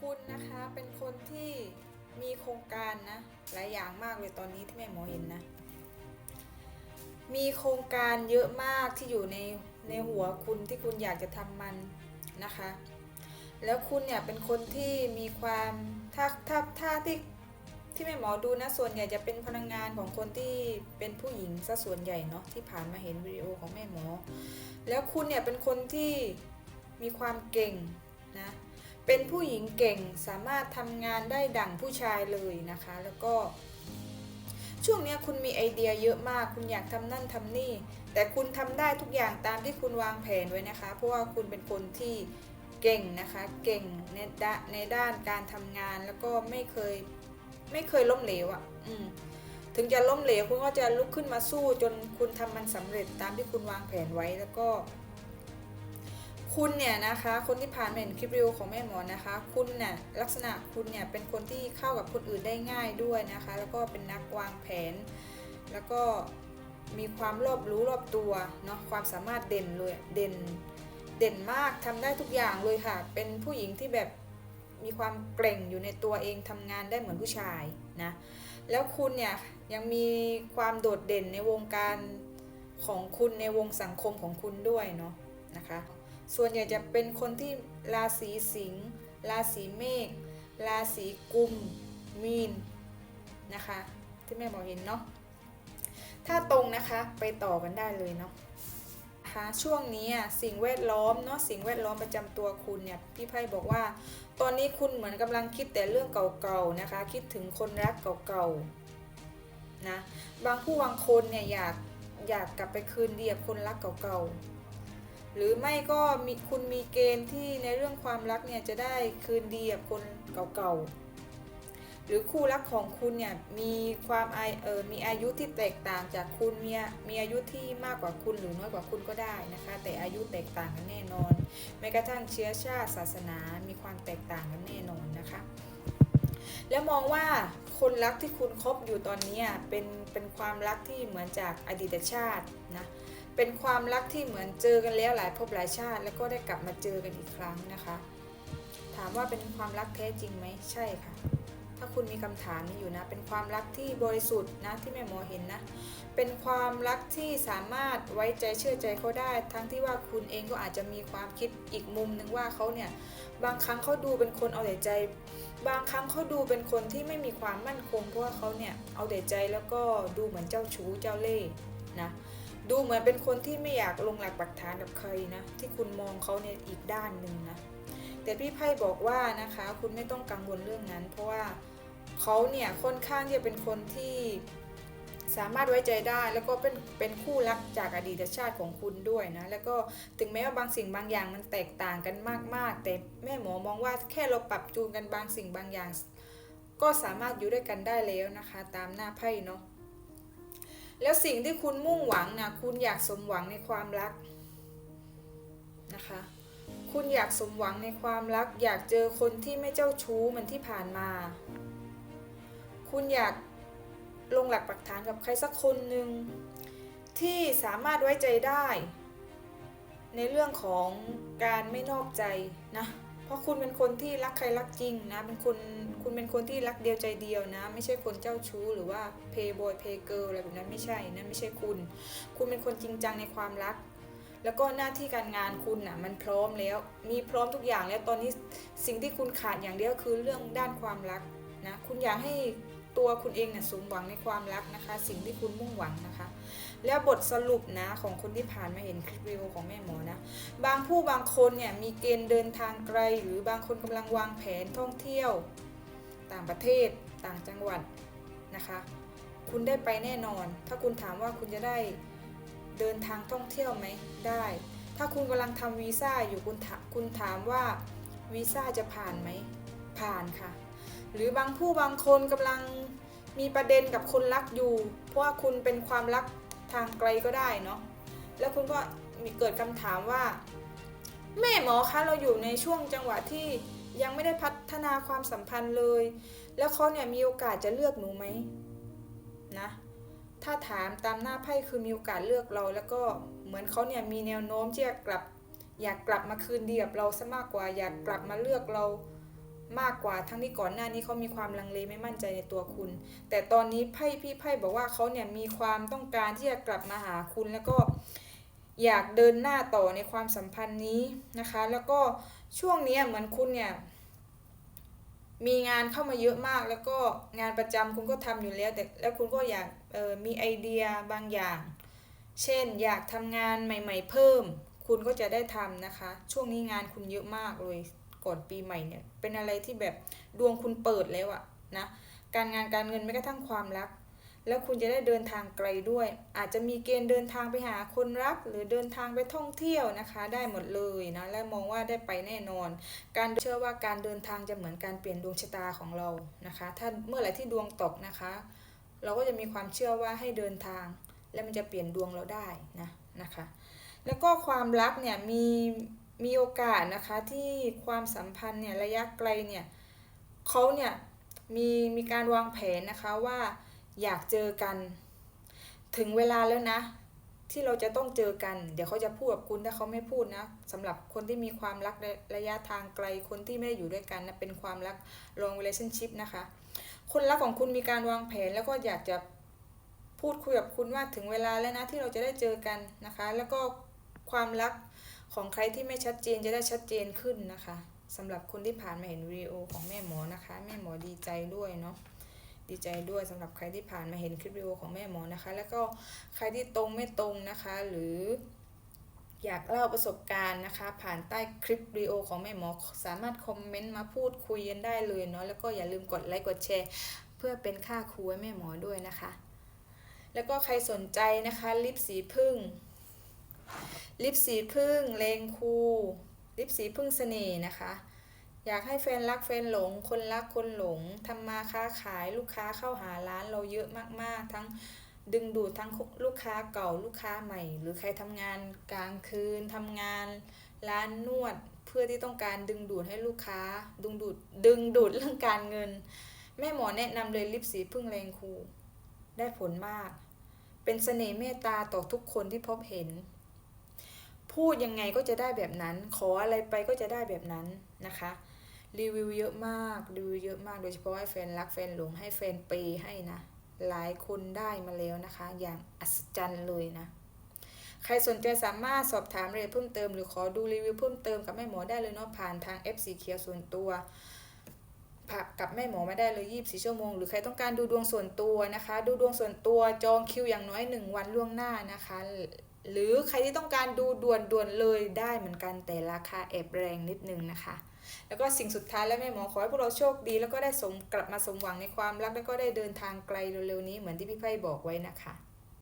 คุณนะคะเป็นคนที่มีโครงการนะหลายอย่างมากเลยตอนนี้ที่แม่หมอเห็นนะ มีโครงการเยอะมากที่อยู่ในในหัวคุณที่คุณอยากจะทำมันนะคะ แล้วคุณเนี่ยเป็นคนที่มีความถ้าถ้าถ้าที่ที่แม่หมอดูนะส่วนใหญ่จะเป็นพนักงานของคนที่เป็นผู้หญิงซะส่วนใหญ่เนาะที่ผ่านมาเห็นวิดีโอของแม่หมอ แล้วคุณเนี่ยเป็นคนที่มีความเก่งนะ เป็นผู้หญิงเก่งสามารถทำงานได้ดั่งผู้ชายเลยนะคะ แล้วก็ช่วงนี้คุณมีไอเดียเยอะมาก คุณอยากทำนั่นทำนี่ แต่คุณทำได้ทุกอย่างตามที่คุณวางแผนไว้นะคะ เพราะว่าคุณเป็นคนที่เก่งนะคะ เก่งในด้านในด้านการทำงานแล้วก็ไม่เคยไม่เคยล้มเหลวอะ่ะ อืมถึงจะล้มเหลวคุณก็จะลุกขึ้นมาสู้จนคุณทำมันสำเร็จตามที่คุณวางแผนไว้แล้วก็ คุณเนี่ยนะคะคนที่ผ่านเห็นคลิปรีวิวของแม่หมอนะคะ คุณเนี่ยลักษณะคุณเนี่ยเป็นคนที่เข้ากับคนอื่นได้ง่ายด้วยนะคะ แล้วก็เป็นนักวางแผน แล้วก็มีความรอบรู้รอบตัวเนาะความสามารถเด่นเลยเด่นเด่นมากทำได้ทุกอย่างเลยค่ะ เป็นผู้หญิงที่แบบมีความเกร่งอยู่ในตัวเองทำงานได้เหมือนผู้ชายนะแล้วคุณเนี่ยยังมีความโดดเด่นในวงการของคุณในวงสังคมของคุณด้วยเนาะนะคะ ส่วนใหญ่จะเป็นคนที่ราศีสิงห์ราศีเมษราศีกุม มีนนะคะ ที่แม่บอกเห็นเนาะถ้าตรงนะคะไปต่อกันได้เลยเนาะคะช่วงนี้สิ่งแวดล้อมเนาะสิ่งแวดล้อมประจำตัวคุณเนี่ยพี่ไพ่บอกว่า ตอนนี้คุณเหมือนกำลังคิดแต่เรื่องเก่าๆนะคะ คิดถึงคนรักเก่าๆนะบางผู้บางคนเนี่ยอยากอยากกลับไปคืนดีกับคนรักเก่าๆ หรือไม่ก็มีคุณมีเกณฑ์ที่ในเรื่องความรักเนี่ยจะได้คืนดีกับคนเก่าๆ หรือคู่รักของคุณเนี่ยมีความอาเออมีอายุที่แตกต่างจากคุณมีมีอายุที่มากกว่าคุณหรือน้อยกว่าคุณก็ได้นะคะ แต่อายุแตกต่างกันแน่นอนแม้กระทั่งเชื้อชาติศาสนา มีความแตกต่างกันแน่นอนนะคะแล้วมองว่าคนรักที่คุณคบอยู่ตอนนี้เป็นเป็นความรักที่เหมือนจากอดีตชาตินะ เป็นความรักที่เหมือนเจอกันแล้วหลายภพหลายชาติ แล้วก็ได้กลับมาเจอกันอีกครั้งนะคะ ถามว่าเป็นความรักแท้จริงไหมใช่ค่ะ ถ้าคุณมีคำถามนี้อยู่นะ เป็นความรักที่บริสุทธิ์นะที่แม่หมอเห็นนะ เป็นความรักที่สามารถไว้ใจเชื่อใจเขาได้ ทั้งที่ว่าคุณเองก็อาจจะมีความคิดอีกมุมหนึ่งว่าเขาเนี่ยบางครั้งเขาดูเป็นคนเอาแต่ใจ บางครั้งเขาดูเป็นคนที่ไม่มีความมั่นคงเพราะว่าเขาเนี่ยเอาแต่ใจแล้วก็ดูเหมือนเจ้าชู้เจ้าเล่ห์นะ ดูเหมือนเป็นคนที่ไม่อยากลงหลักปักฐานกับใครนะ ที่คุณมองเขาในอีกด้านหนึ่งนะ แต่พี่ไพ่บอกว่านะคะ คุณไม่ต้องกังวลเรื่องนั้น เพราะว่าเขาเนี่ยค่อนข้างที่จะเป็นคนที่สามารถไว้ใจได้แล้วก็เป็นเป็นคู่รักจากอดีตชาติของคุณด้วยนะ แล้วก็ถึงแม้ว่าบางสิ่งบางอย่างมันแตกต่างกันมาก ๆ แต่แม่หมอมองว่าแค่เราปรับจูนกันบางสิ่งบางอย่าง ก็สามารถอยู่ด้วยกันได้แล้วนะคะ ตามหน้าไพ่เนาะ แล้วสิ่งที่คุณมุ่งหวังนะคุณอยากสมหวังในความรักนะคะ คุณอยากสมหวังในความรัก อยากเจอคนที่ไม่เจ้าชู้เหมือนที่ผ่านมา คุณอยากลงหลักปักฐานกับใครสักคนหนึ่งที่สามารถไว้ใจได้ ในเรื่องของการไม่นอกใจนะ เพราะคุณเป็นคนที่รักใครรักจริงนะเป็นคนคุณเป็นคนที่รักเดียวใจเดียวนะ ไม่ใช่คนเจ้าชู้หรือว่าเพย์บอยเพย์เกิร์ลอะไรแบบนั้นไม่ใช่นั่นไม่ใช่คุณ คุณเป็นคนจริงจังในความรัก แล้วก็หน้าที่การงานคุณน่ะมันพร้อมแล้ว มีพร้อมทุกอย่างแล้วตอนนี้สิ่งที่คุณขาดอย่างเดียวคือเรื่องด้านความรักนะคุณอยากให้ ตัวคุณเองน่ะสมหวังในความรักนะคะ สิ่งที่คุณมุ่งหวังนะคะ แล้วบทสรุปนะของคนที่ผ่านมาเห็นคลิปวิวของแม่หมอนะบางผู้บางคนเนี่ยมีเกณฑ์เดินทางไกล หรือบางคนกำลังวางแผนท่องเที่ยว ต่างประเทศต่างจังหวัดนะคะ คุณได้ไปแน่นอน ถ้าคุณถามว่าคุณจะได้เดินทางท่องเที่ยวไหมได้ ถ้าคุณกำลังทำวีซ่าอยู่คุณถาคุณถามว่าวีซ่าจะผ่านไหมผ่านค่ะ หรือบางผู้บางคนกำลังมีประเด็นกับคนรักอยู่ เพราะว่าคุณเป็นความรักทางไกลก็ได้เนาะแล้วคุณก็มีเกิดคำถามว่า แม่หมอคะเราอยู่ในช่วงจังหวะที่ยังไม่ได้พัฒนาความสัมพันธ์เลย แล้วเขาเนี่ยมีโอกาสจะเลือกหนูไหมนะถ้าถามตามหน้าไพ่คือมีโอกาสเลือกเรา แล้วก็เหมือนเขาเนี่ยมีแนวโน้มที่จะกลับ อยากกลับมาคืนดีกับเราซะมากกว่า อยากกลับมาเลือกเรา มากกว่าทั้งที่ก่อนหน้านี้เขามีความลังเลไม่มั่นใจในตัวคุณ แต่ตอนนี้ไพ่พี่ไพ่บอกว่าเขาเนี่ยมีความต้องการที่จะกลับมาหาคุณแล้วก็อยากเดินหน้าต่อในความสัมพันธ์นี้นะคะ แล้วก็ช่วงนี้เหมือนคุณเนี่ยมีงานเข้ามาเยอะมากแล้วก็งานประจำคุณก็ทำอยู่แล้วแต่แล้วคุณก็อยากออมีไอเดียบางอย่าง เช่น อยากทำงานใหม่ ๆ เพิ่ม คุณก็จะได้ทำนะคะ ช่วงนี้งานคุณเยอะมากเลย ก่อนปีใหม่เนี่ย เป็นอะไรที่แบบดวงคุณเปิดแล้วอะนะ การงานการเงินไม่กระทั่งความรัก แล้วคุณจะได้เดินทางไกลด้วย อาจจะมีเกณฑ์เดินทางไปหาคนรัก หรือเดินทางไปท่องเที่ยวนะคะ ได้หมดเลยนะ และมองว่าได้ไปแน่นอน การเชื่อว่าการเดินทางจะเหมือนการเปลี่ยนดวงชะตาของเรานะคะ ถ้าเมื่อไหร่ที่ดวงตกนะคะ เราก็จะมีความเชื่อว่าให้เดินทาง และมันจะเปลี่ยนดวงเราได้นะนะคะ แล้วก็ความรักเนี่ยมี มีโอกาสนะคะที่ความสัมพันธ์เนี่ยระยะไกลเนี่ยเขาเนี่ยมีมีการวางแผนนะคะว่าอยากเจอกัน ถึงเวลาแล้วนะ ที่เราจะต้องเจอกัน เดี๋ยวเขาจะพูดกับคุณถ้าเขาไม่พูดนะสำหรับคนที่มีความรักระระยะทางไกลคนที่ไม่ได้อยู่ด้วยกันนะเป็นความรัก long relationship นะคะ คนรักของคุณมีการวางแผนแล้วก็อยากจะพูดคุยกับคุณว่าถึงเวลาแล้วนะที่เราจะได้เจอกันนะคะ แล้วก็ความรัก ของใครที่ไม่ชัดเจนจะได้ชัดเจนขึ้นนะคะสำหรับคนที่ผ่านมาเห็นวิดีโอของแม่หมอนะคะ แม่หมอดีใจด้วยเนาะดีใจด้วยสำหรับใครที่ผ่านมาเห็นคลิปวิดีโอของแม่หมอนะคะ แล้วก็ใครที่ตรงไม่ตรงนะคะ หรืออยากเล่าประสบการณ์นะคะ ผ่านใต้คลิปวิดีโอของแม่หมอ สามารถคอมเมนต์มาพูดคุยกันได้เลยเนาะแล้วก็อย่าลืมกดไลค์กดแชร์ เพื่อเป็นค่าครูให้แม่หมอด้วยนะคะ แล้วก็ใครสนใจนะคะลิปสีพึ่ง ลิปสีพึ่งเลงคู ลิปสีพึ่งเสน่ห์นะคะ อยากให้แฟนรักแฟนหลง คนรักคนหลงทำมาค้าขายลูกค้าเข้าหาร้านเราเยอะมากๆ ทั้งดึงดูดทั้งลูกค้าเก่าลูกค้าใหม่ หรือใครทำงานกลางคืนทำงานร้านนวดเพื่อที่ต้องการดึงดูดให้ลูกค้า ดึงดูดดึงดูดเรื่องการเงิน แม่หมอแนะนำเลยลิปสีพึ่งแรงคู ได้ผลมาก เป็นเสน่ห์เมตตาต่อทุกคนที่พบเห็น พูดยังไงก็จะได้แบบนั้น ขออะไรไปก็จะได้แบบนั้นนะคะ รีวิวเยอะมากรีวิวเยอะมากโดยเฉพาะให้แฟนรักแฟนหลงให้แฟนเปย์ให้นะ หลายคนได้มาแล้วนะคะ อย่างอัศจรรย์เลยนะ ใครสนใจสามารถสอบถามรายละเอียดเพิ่มเติมหรือขอดูรีวิวเพิ่มเติมกับแม่หมอได้เลยเนาะผ่านทาง FC เคียวส่วนตัวผักกับแม่หมอมาได้เลย 24 ชั่วโมง หรือใครต้องการดูดวงส่วนตัวนะคะ ดูดวงส่วนตัวจองคิวอย่างน้อย 1 วันล่วงหน้านะคะ หรือใครที่ต้องการดูด่วนด่วนๆเลยได้เหมือนกันแต่ราคาแอบแรงนิดนึงนะคะ แล้วก็สิ่งสุดท้ายแล้วแม่หมอขอให้พวกเราโชคดี แล้วก็ได้สมกลับมาสมหวังในความรักแล้วก็ได้เดินทางไกลเร็วๆนี้เหมือนที่พี่ไพ่บอกไว้นะคะ